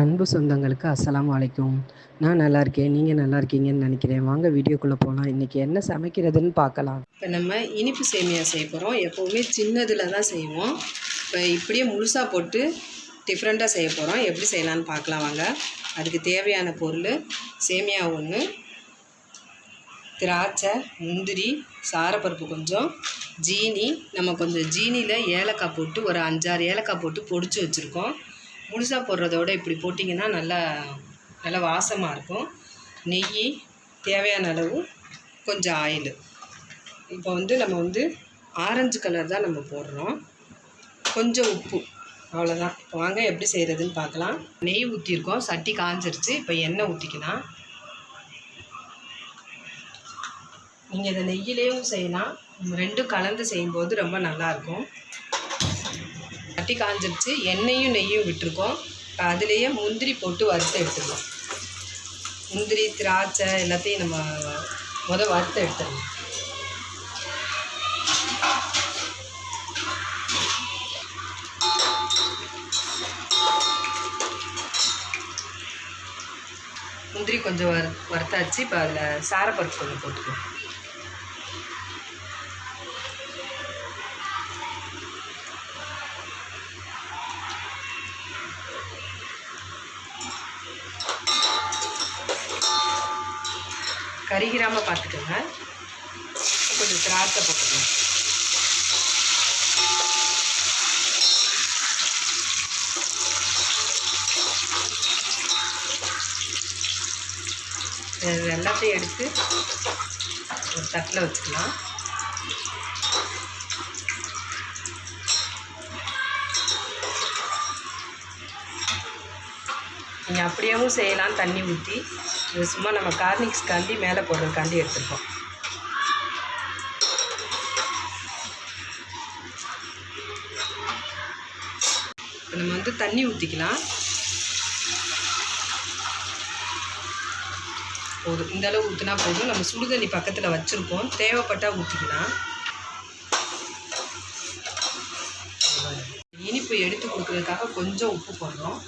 அன்பு சொந்தங்களுக்கு அஸ்லாம் அலைக்கும். நான் நல்லா இருக்கேன் நீங்கள் நல்லா இருக்கீங்கன்னு நினைக்கிறேன். வாங்க வீடியோக்குள்ளே போகலாம் இன்றைக்கி என்ன சமைக்கிறதுன்னு பார்க்கலாம். இப்போ நம்ம இனிப்பு சேமியா செய்ய போகிறோம் எப்போவுமே சின்னதில் தான் செய்வோம். இப்போ இப்படியே முழுசாக போட்டு டிஃப்ரெண்ட்டாக செய்ய போகிறோம் எப்படி செய்யலான்னு பார்க்கலாம் வாங்க. அதுக்கு தேவையான பொருள் சேமியா ஒன்று திராட்சை முந்திரி சாரப்பருப்பு கொஞ்சம் ஜீனி. நம்ம கொஞ்சம் ஜீனியில் ஏலக்காய் போட்டு ஒரு அஞ்சாறு ஏலக்காய் போட்டு பொடிச்சு வச்சுருக்கோம். முழுசாக போடுறதோட இப்படி போட்டிங்கன்னா நல்லா நல்லா வாசமாக இருக்கும். நெய் தேவையான அளவு கொஞ்சம் ஆயில். இப்போ வந்து நம்ம வந்து ஆரஞ்சு கலர் தான் நம்ம போடுறோம். கொஞ்சம் உப்பு அவ்வளோதான் இப்போ வாங்க எப்படி செய்கிறதுன்னு பார்க்கலாம். நெய் ஊற்றிருக்கோம் சட்டி காஞ்சிருச்சு. இப்போ எண்ணெய் ஊற்றிக்கலாம் நீங்கள் இதை நெய்யிலேயும் செய்யலாம். ரெண்டும் கலந்து செய்யும்போது ரொம்ப நல்லாயிருக்கும் சட்டி காஞ்சிருச்சு. எண்ணெயும் நெய்யும் விட்டுருக்கோம். இப்போ அதுலேயே முந்திரி போட்டு வறுத்து எடுத்துக்கலாம் முந்திரி திராட்சை எல்லாத்தையும் நம்ம முத வறுத்து எடுத்துடணும். முந்திரி கொஞ்சம் வறு வறுத்தாச்சு. இப்போ அதில் சாரப்பருப்பு கொஞ்சம் போட்டுக்கலாம் கருகிராமல் பார்த்துக்கோங்க கொஞ்சம் திராட்சை போட்டுக்கோங்க எல்லாத்தையும் எடுத்து ஒரு தட்டில் வச்சுக்கலாம். நீங்கள் அப்படியேவும் செய்யலாம் தண்ணி ஊற்றி இது சும்மா நம்ம கார்னிக்ஸ்காண்டி மேலே போடுறதுக்காண்டி எடுத்துருக்கோம். இப்போ நம்ம வந்து தண்ணி ஊற்றிக்கலாம் போதும். இந்த அளவு ஊற்றினா போதும். நம்ம சுடு தண்ணி பக்கத்தில் வச்சுருக்கோம். தேவைப்பட்டால் ஊற்றிக்கலாம் இனிப்பு எடுத்து கொடுக்குறதுக்காக கொஞ்சம் உப்பு போடுறோம்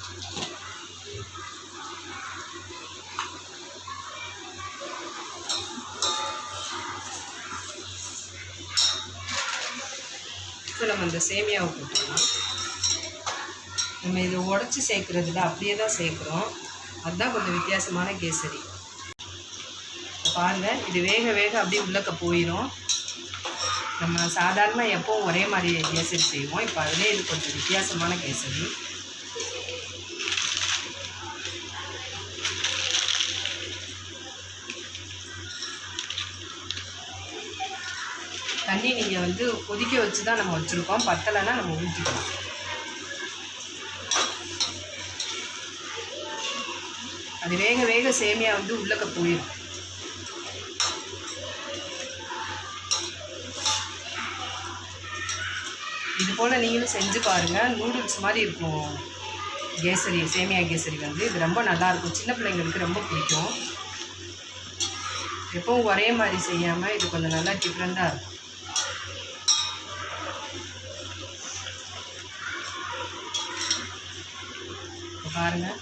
இப்போ நம்ம இந்த சேமியாவை போட்டுக்கலாம். நம்ம இதை உடச்சி சேர்க்குறதுல அப்படியே தான் சேர்க்குறோம். அதுதான் கொஞ்சம் வித்தியாசமான கேசரி. பாருங்கள் இது வேக வேக அப்படியே உள்ளக்க போயிடும் நம்ம சாதாரணமாக எப்போவும் ஒரே மாதிரி கேசரி செய்வோம். இப்போ அதிலே இது கொஞ்சம் வித்தியாசமான கேசரி. தண்ணி நீங்கள் வந்து கொதிக்க வச்சு தான் நம்ம வச்சுருக்கோம். பத்தலைன்னா நம்ம ஊற்றிக்கலாம் அது வேக வேக சேமியா வந்து உள்ளக்க போயிடும் இது போல் நீங்களும் செஞ்சு பாருங்கள் நூடுல்ஸ் மாதிரி இருக்கும். கேசரி சேமியா கேசரி வந்து. இது ரொம்ப நல்லாயிருக்கும் சின்ன பிள்ளைங்களுக்கு ரொம்ப பிடிக்கும். எப்பவும் ஒரே மாதிரி செய்யாமல் இது கொஞ்சம் நல்லா டிஃப்ரெண்ட்டாக இருக்கும். பாருங்கள்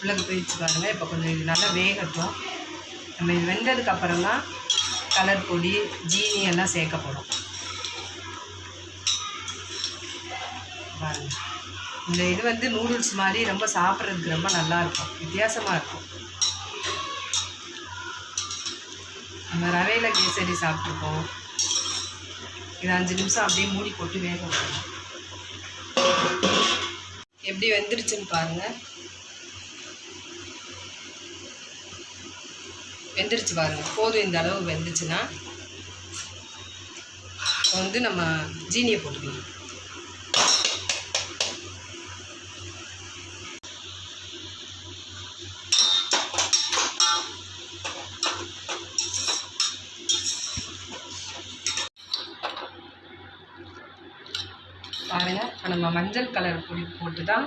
உள்ளக்கு போயிடுச்சு பாருங்கள் இப்போ கொஞ்சம் இது நல்லா வேகட்டும். நம்ம இது வெந்ததுக்கு அப்புறம் தான் கலர் பொடி ஜீனி எல்லாம் சேர்க்க போகிறோம் பாருங்க. இந்த இது வந்து நூடுல்ஸ் மாதிரி ரொம்ப சாப்பிட்றதுக்கு ரொம்ப நல்லாயிருக்கும் வித்தியாசமாக இருக்கும். நம்ம ரவையில் கேசரி சாப்பிட்ருக்கோம் இது அஞ்சு நிமிஷம் அப்படியே மூடி போட்டு வேக வைக்கணும். எப்படி வெந்துருச்சுன்னு பாருங்கள் வெந்துருச்சு பாருங்கள் போதும் இந்த அளவு வெந்துச்சுன்னா வந்து நம்ம ஜீனியை போட்டுக்கலாம் பாருங்கள் இப்போ நம்ம மஞ்சள் கலர் பொடி போட்டு தான்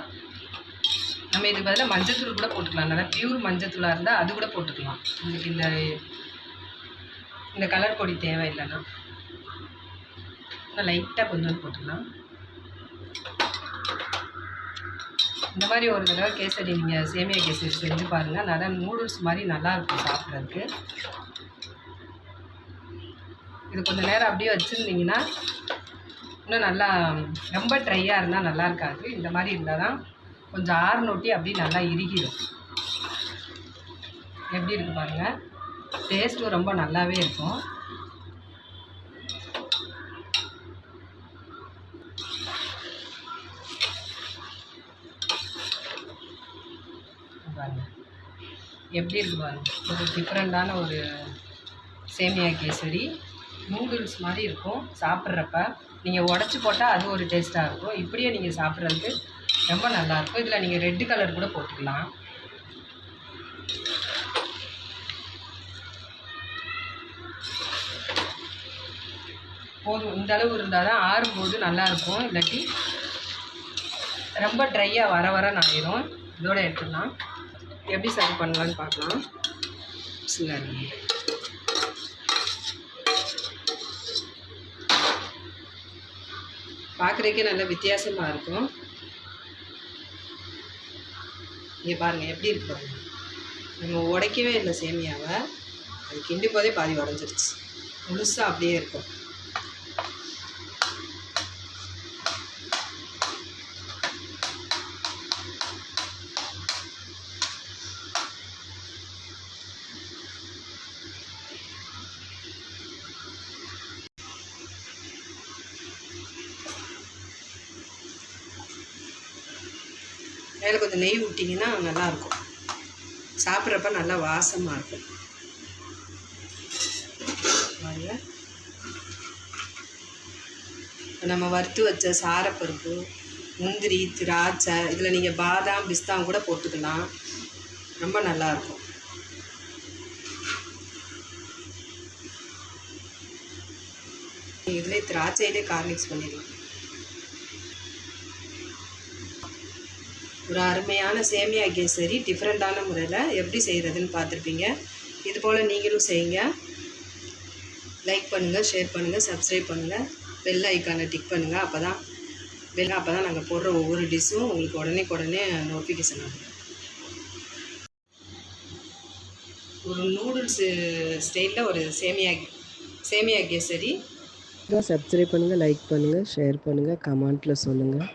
நம்ம இதுக்கு பதிலாக மஞ்சள் தூள் கூட போட்டுக்கலாம். நல்லா பியூர் மஞ்சள் தூளாக இருந்தால் அது கூட போட்டுக்கலாம். உங்களுக்கு இந்த இந்த கலர் பொடி தேவையில்லைன்னா லைட்டாக கொஞ்சம் போட்டுக்கலாம். இந்த மாதிரி ஒரு தடவை கேசரி நீங்கள் சேமியா கேசரி செஞ்சு பாருங்கள் நல்லா நூடுல்ஸ் மாதிரி நல்லாயிருக்கும் சாப்பிட்றதுக்கு. இது கொஞ்சம் நேரம் அப்படியே வச்சுருந்தீங்கன்னா இன்னும் நல்லா ரொம்ப ட்ரையாக இருந்தால் நல்லா இருக்காது. இந்த மாதிரி இருந்தால் தான் கொஞ்சம் ஆறுநொட்டி அப்படியே நல்லா இறுகிடும் எப்படி இருக்கு பாருங்கள் டேஸ்ட்டும் ரொம்ப நல்லாவே இருக்கும். பாருங்க. எப்படி இருக்கு பாருங்க. ஒரு டிஃப்ரெண்ட்டான ஒரு சேமியா கேசரி நூடுல்ஸ் மாதிரி இருக்கும் சாப்பிட்றப்ப. நீங்கள் உடச்சி போட்டால் அது ஒரு டேஸ்ட்டாக இருக்கும். இப்படியே நீங்கள் சாப்பிட்றதுக்கு ரொம்ப நல்லாயிருக்கும் இதில் நீங்கள் ரெட்டு கலர் கூட போட்டுக்கலாம். போதும். இந்த அளவு இருந்தால் தான் ஆறும்போது நல்லாயிருக்கும் இல்லாட்டி ரொம்ப ட்ரையாக வர வர நாயிரும். இதோட எடுத்துடலாம் எப்படி சர்வ் பண்ணலான்னு பார்க்கலாம். சரி பார்க்குறதுக்கே நல்ல வித்தியாசமாக இருக்கும். இங்கே பாருங்கள் எப்படி இருக்கு பாருங்க. நம்ம உடைக்கவே இல்லை சேமியாவை. அது கிண்டி போதே பாதி உடஞ்சிருச்சு. முழுசாக அப்படியே இருக்கும். மேலே கொஞ்சம் நெய் விட்டிங்கன்னா நல்லாயிருக்கும். சாப்பிட்றப்ப நல்லா வாசமாக இருக்கும். நம்ம வறுத்து வச்ச சாரப்பருப்பு முந்திரி திராட்சை இதில் நீங்கள் பாதாம் பிஸ்தாம் கூட போட்டுக்கலாம். ரொம்ப நல்லாயிருக்கும். இதிலே திராட்சையிலே கார்மிக்ஸ் பண்ணிடலாம். ஒரு அருமையான சேமியா கேசரி டிஃப்ரெண்ட்டான முறையில் எப்படி செய்கிறதுன்னு பார்த்துருப்பீங்க. இது போல் நீங்களும் செய்யுங்க. லைக் பண்ணுங்கள் ஷேர் பண்ணுங்கள் சப்ஸ்கிரைப் பண்ணுங்கள் பெல் ஐக்கானை டிக் பண்ணுங்கள் அப்போ தான் பெல் அப்போ தான் நாங்கள் போடுற ஒவ்வொரு டிஷ்ஷும் உங்களுக்கு உடனே உடனே நோட்டிஃபிகேஷன் ஆகும் ஒரு நூடுல்ஸு ஸ்டைலில் ஒரு சேமியா சேமியா கேசரி. சப்ஸ்கிரைப் பண்ணுங்கள் லைக் பண்ணுங்கள் ஷேர் பண்ணுங்கள் கமெண்ட்டில் சொல்லுங்கள்